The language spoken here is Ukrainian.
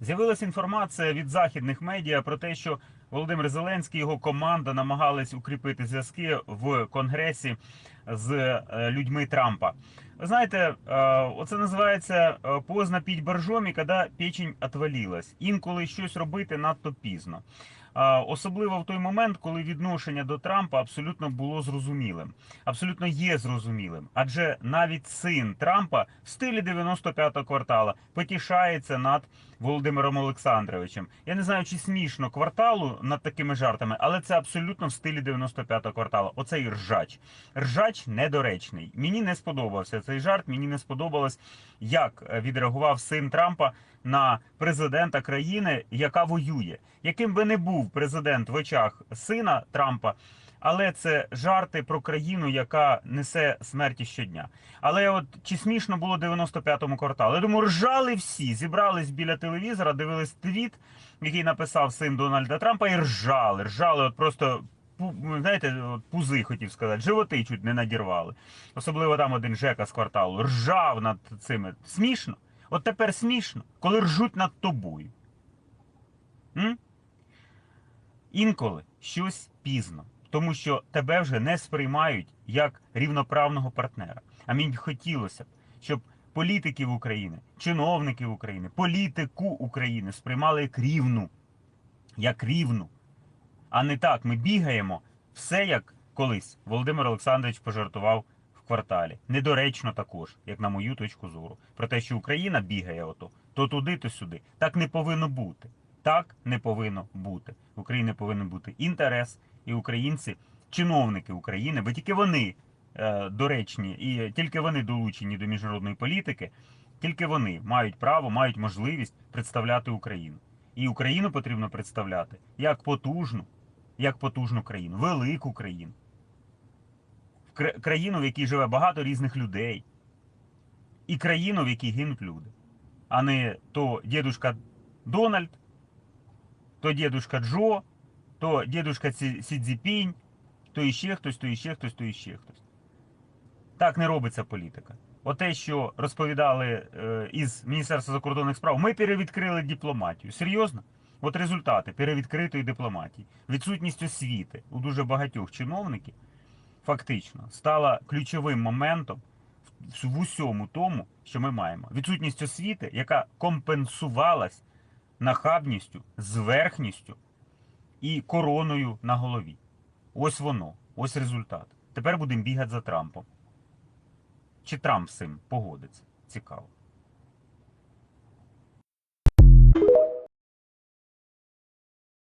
З'явилася інформація від західних медіа про те, що Володимир Зеленський і його команда намагались укріпити зв'язки в Конгресі з е, людьми Трампа. Ви знаєте, е, оце називається е, поздно піть боржомі, коли печень отвалилась. Інколи щось робити надто пізно. Особливо в той момент, коли відношення до Трампа абсолютно було зрозумілим, абсолютно є зрозумілим. Адже навіть син Трампа в стилі 95-го квартала потішається над Володимиром Олександровичем. Я не знаю, чи смішно кварталу над такими жартами, але це абсолютно в стилі 95-го кварталу. Оцей ржач. Ржач недоречний. Мені не сподобався цей жарт. Мені не сподобалось, як е, відреагував син Трампа на президента країни, яка воює. Яким би не був президент в очах сина Трампа, але це жарти про країну, яка несе смерті щодня. Але от чи смішно було 95-му кварталу? Я думаю, ржали всі, зібрались біля телевізора, дивились твіт, який написав син Дональда Трампа, і ржали. Ржали, от просто. Пу- Знаєте, пузи хотів сказати, животи чуть не надірвали. Особливо там один Жека з кварталу ржав над цими. Смішно. От тепер смішно, коли ржуть над тобою. М? Інколи щось пізно, тому що тебе вже не сприймають як рівноправного партнера. А мені хотілося б, щоб політиків України, чиновників України, політику України сприймали як рівну, як рівну. А не так, ми бігаємо все як колись Володимир Олександрович пожартував в кварталі. Недоречно також, як на мою точку зору. Про те, що Україна бігає ото, то туди, то сюди. Так не повинно бути. Так не повинно бути. В Україні повинен бути інтерес, і українці, чиновники України, бо тільки вони е, доречні і тільки вони долучені до міжнародної політики, тільки вони мають право, мають можливість представляти Україну. І Україну потрібно представляти як потужну, як потужну країну, велику країну. Країну, в якій живе багато різних людей. І країну, в якій гинуть люди. А не то дідушка Дональд, то дідушка Джо, то дідушка Сі Сі Цзіпінь, то іще хтось, то іще хтось, то іще хтось. Так не робиться політика. Оте, що розповідали е, із Міністерства закордонних справ, ми перевідкрили дипломатію. Серйозно? От результати перевідкритої дипломатії. Відсутність освіти у дуже багатьох чиновників фактично стала ключовим моментом в усьому тому, що ми маємо. Відсутність освіти, яка компенсувалась нахабністю, зверхністю і короною на голові. Ось воно, ось результат. Тепер будемо бігати за Трампом. Чи Трамп з цим погодиться? Цікаво.